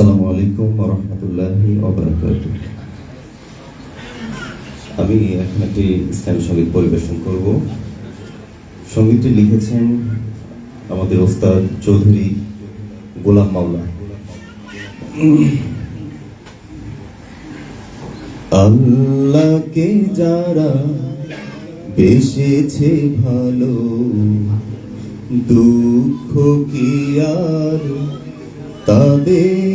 আসসালামু আলাইকুম রহমতুল্লাহি আমি এখন একটি ইসলামী সংগীত পরিবেশন করব। সঙ্গীতটি লিখেছেন আমাদের ওস্তাদ চৌধুরী গোলাম মাওলা। আল্লাহকে যারা বেসেছে ভালো, দুঃখ কি আর তাদের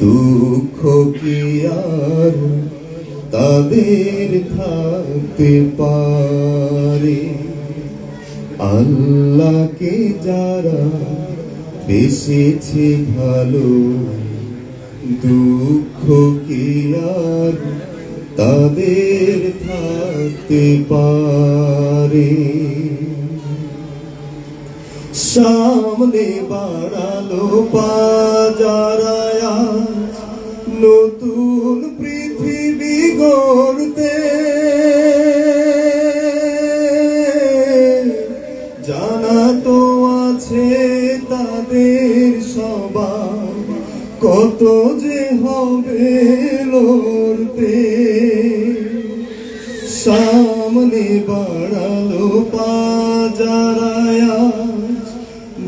দুঃখ কি আর তাদের থাকতে পারে? আল্লাহকে যারা বেসেছে ভালো, দুঃখ কি আর তাদের থাকতে পারে? সামনে বাড়ালো পাজারায়া নতুন পৃথিবী গড়তে। জানা তো আছে তাদের সবার কত যে হবে লড়তে। সামনে বাড়ালো পাজারায়া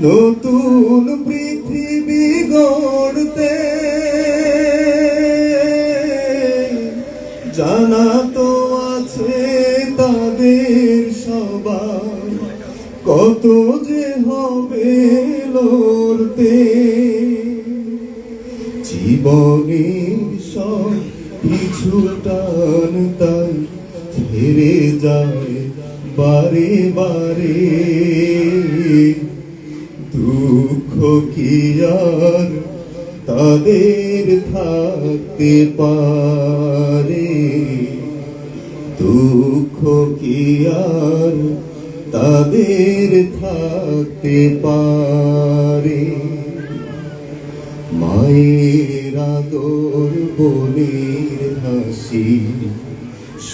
নতুন পৃথিবী তাদের সবার কত যে হবে লড়তে। জীবনের সব কিছু টান তাই ছেড়ে যায় বারে বারে। দুঃখ কি আর তাদের থাকতে পারে? দুঃখ কি আর তাদের থাকতে পারে? মায়ের আদর, বোনের হাসি,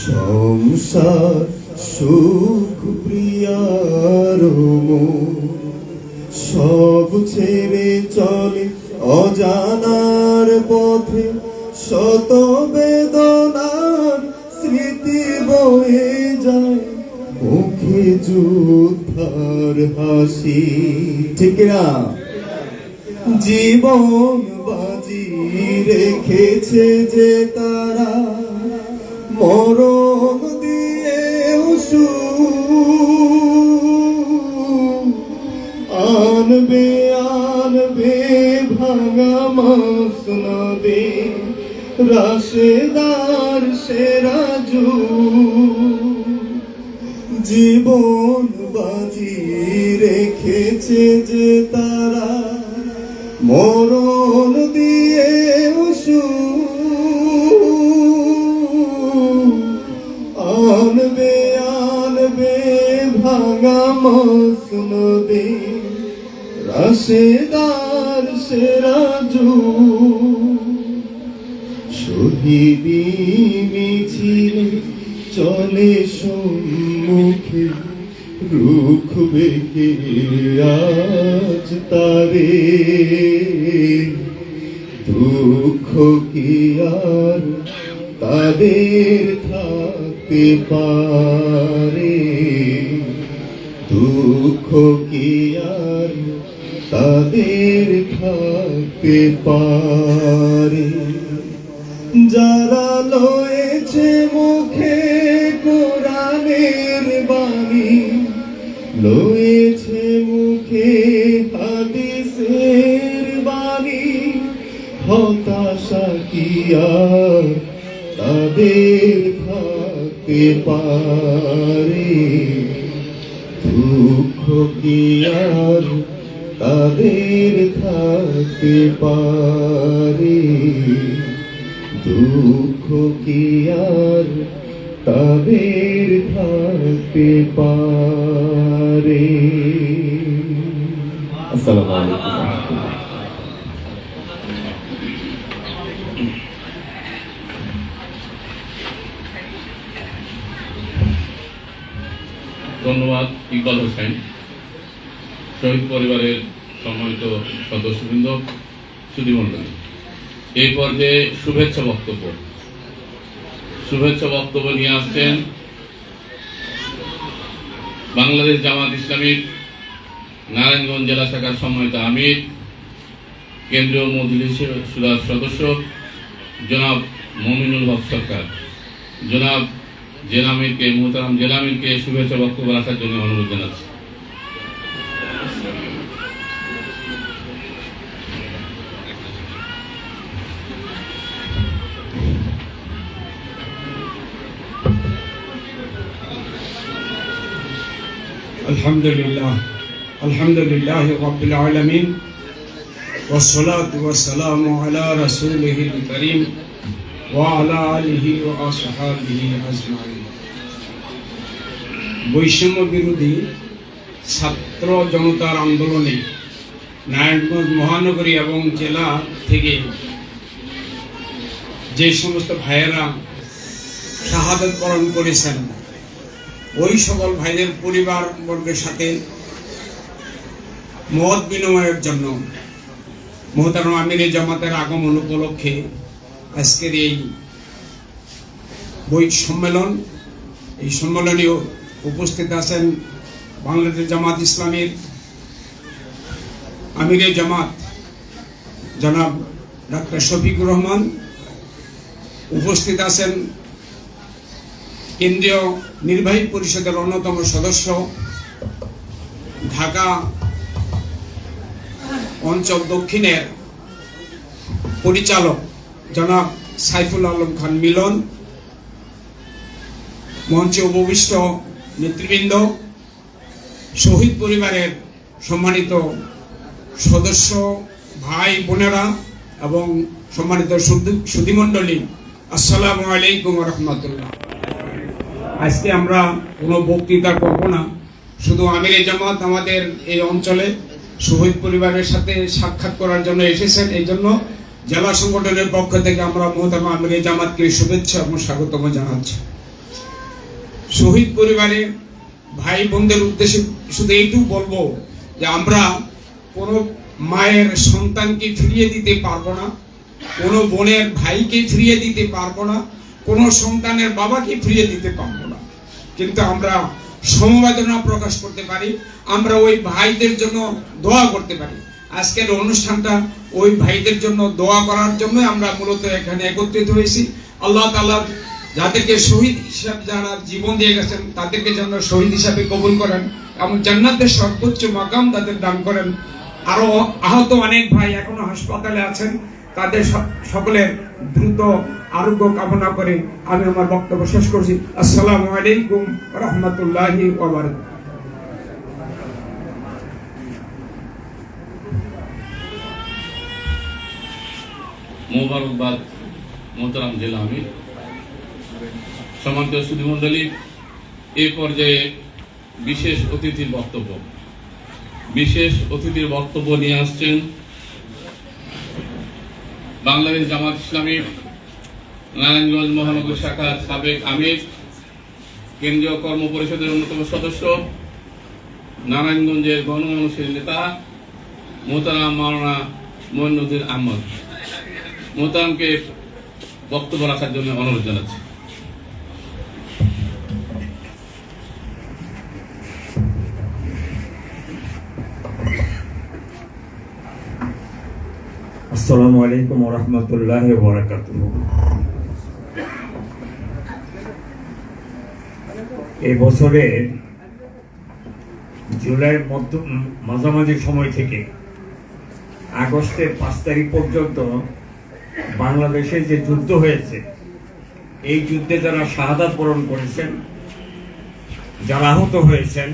সংসার সুখ প্রিয়ার সব ছেড়ে চলে অজানার পথে শত হাসি, ঠিক না জীবন বাজি রেখেছে যে তারা, মরণ দিয়ে উসু আনবে আনবে, ভাঙা মাস নদী রাশেদার সেরাজু জীবন রেখেছে যে তারা মরণ দিয়ে উসু আনবে আনবে, ভাঙা মাস নদী রাশেদার সেরাজু শহীদি মিছিল চলে সম্মুখে। রুখ বেঁকে আজ তারে। দুঃখ কি আর তাদের থাকতে পারে? দুঃখ কি আর তাদের থাকতে পারে? যারা লয়েছে হাদিসের বাণী, হতাশা কি আর? তাদের থাকতে পারে। দুঃখ কি আর? তাদের থাকতে পারে। দুঃখ কি আর? তাদের থাকতে পারে। আসসালামু আলাইকুম। ধন্যবাদ, ইকবাল হোসেন। শহীদ পরিবারের সম্মানিত সদস্যবৃন্দ সুধীমণ্ডলী এই পর্যায়ে শুভেচ্ছা বক্তব্য। শুভেচ্ছা বক্তব্য নিয়ে আসছেন বাংলাদেশ জামাত ইসলামীর নারায়ণগঞ্জ জেলা শাখার সম্মানিত আমির কেন্দ্রীয় মজলিসের সুরার সদস্য জনাব মমিনুল হক সরকার জনাব জেলামিরকে মোহতারাম জেলামিরকে শুভেচ্ছা বক্তব্য রাখার জন্য অনুরোধ জানাচ্ছি الحمد لله الحمد لله رب العالمين والصلاة والسلام على رسوله الكريم وعلى آله وأصحابه أجمعين বৈষম্য বিরোধী ছাত্র জনতার আন্দোলনে নারায়ণগঞ্জ মহানগরী এবং জেলা থেকে যে সমস্ত ভাইয়েরা শাহাদত বরণ করেছেন ওই সকল ভাইদের পরিবার বর্গের সাথে মত বিনিময়ের জন্য মোহতারম আমির জামাতের আগমন উপলক্ষে আজকের এই বই সম্মেলন, এই সম্মেলনে উপস্থিত আছেন বাংলাদেশ জামাত ইসলামের আমিরে জামাত জনাব ডাক্তার শফিকুর রহমান, উপস্থিত আছেন কেন্দ্রীয় নির্বাহী পরিষদের অন্যতম সদস্য ঢাকা অঞ্চল দক্ষিণের পরিচালক জনাব সাইফুল আলম খান মিলন, মঞ্চে উপবিষ্ট নেতৃবৃন্দ, শহীদ পরিবারের সম্মানিত সদস্য, ভাই বোনেরা এবং সম্মানিত সুধীমণ্ডলী, আসসালামু আলাইকুম রহমতুল্লাহ। আজকে আমরা কোনো বক্তৃতা করব না। শুধু আমিরে জামাত আমাদের এই অঞ্চলে শহীদ পরিবারের সাথে সাক্ষাৎ করার জন্য এসেছেন। এই জন্য জেলা সংগঠনের পক্ষ থেকে আমরা মহতামা আমিরে জামাতকে শুভেচ্ছা এবং স্বাগতম জানাচ্ছি। শহীদ পরিবারে ভাই বোনদের উদ্দেশ্যে শুধু এইটুকু বলব যে আমরা কোনো মায়ের সন্তানকে ফিরিয়ে দিতে পারব না, কোনো বোনের ভাইকে ফিরিয়ে দিতে পারব না, কোনো সন্তানের বাবাকে ফিরিয়ে দিতে পারব না। কিন্তু আমরা সমবেদনা প্রকাশ করতে পারি আমরা ওই ভাইদের জন্য দোয়া করতে পারি। আজকের অনুষ্ঠানটা ওই ভাইদের জন্য দোয়া করার জন্য আমরা মূলত এখানে একত্রিত হয়েছি। আল্লাহ তাআলা যাদেরকে শহীদ হিসাবে যারা জীবন দিয়ে গেছেন, তাদেরকে যেন শহীদ হিসাবে কবুল করেন এবং জান্নাতের সর্বোচ্চ মাকাম তাদের দান করেন। আরও আহত অনেক ভাই এখনও হাসপাতালে আছেন। তাদের সকলের দ্রুত আরোগ্য কামনা করে আমি আমার বক্তব্য শেষ করছি। আসসালামু আলাইকুম রহমতুল্লাহি ওবার মোবারকবাদ, মোহতারাম জেলা আমির। সম্মানিত সুধীমণ্ডলী এই পর্যায়ে বিশেষ অতিথির বক্তব্য। বিশেষ অতিথির বক্তব্য নিয়ে আসছেন বাংলাদেশ জামাত ইসলামী নারায়ণগঞ্জ মহানগর শাখার সাবেক আমির, কেন্দ্রীয় কর্ম পরিষদের অন্যতম সদস্য, নারায়ণগঞ্জের গণমানুষের নেতা মোহতারাম মাওলানা মইনুদ্দিন আহমদ। মোহতামকে বক্তব্য রাখার জন্য অনুরোধ জানাচ্ছি। আসসালামু আলাইকুম রহমতুল্লাহ বরাকাত এ বছরের জুলাইয়ের মধ্য মাঝামাঝি সময় থেকে আগস্টের পাঁচ তারিখ পর্যন্ত বাংলাদেশে যে যুদ্ধ হয়েছে এই যুদ্ধে যারা শাহাদাত বরণ করেছেন যারা আহত হয়েছেন